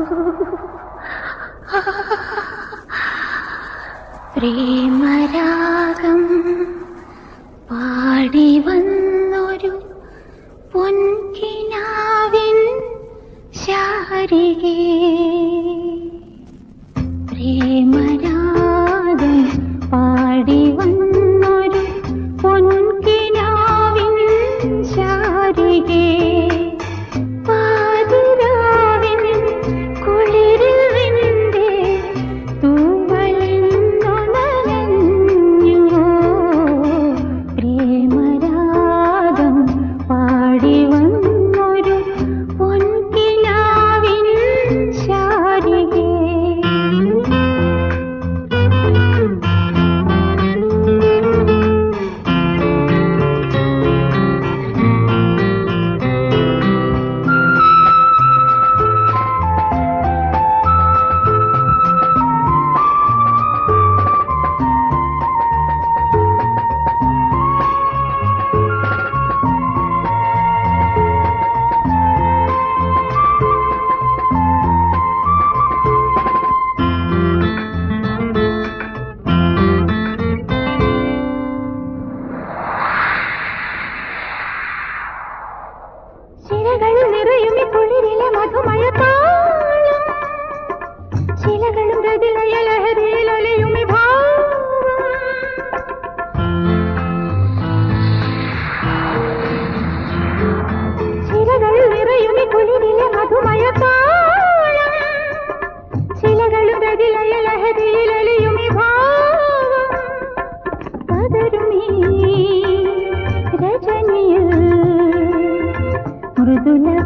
പ്രേമരാഗം പാടി വന്ന പ്രതിലയ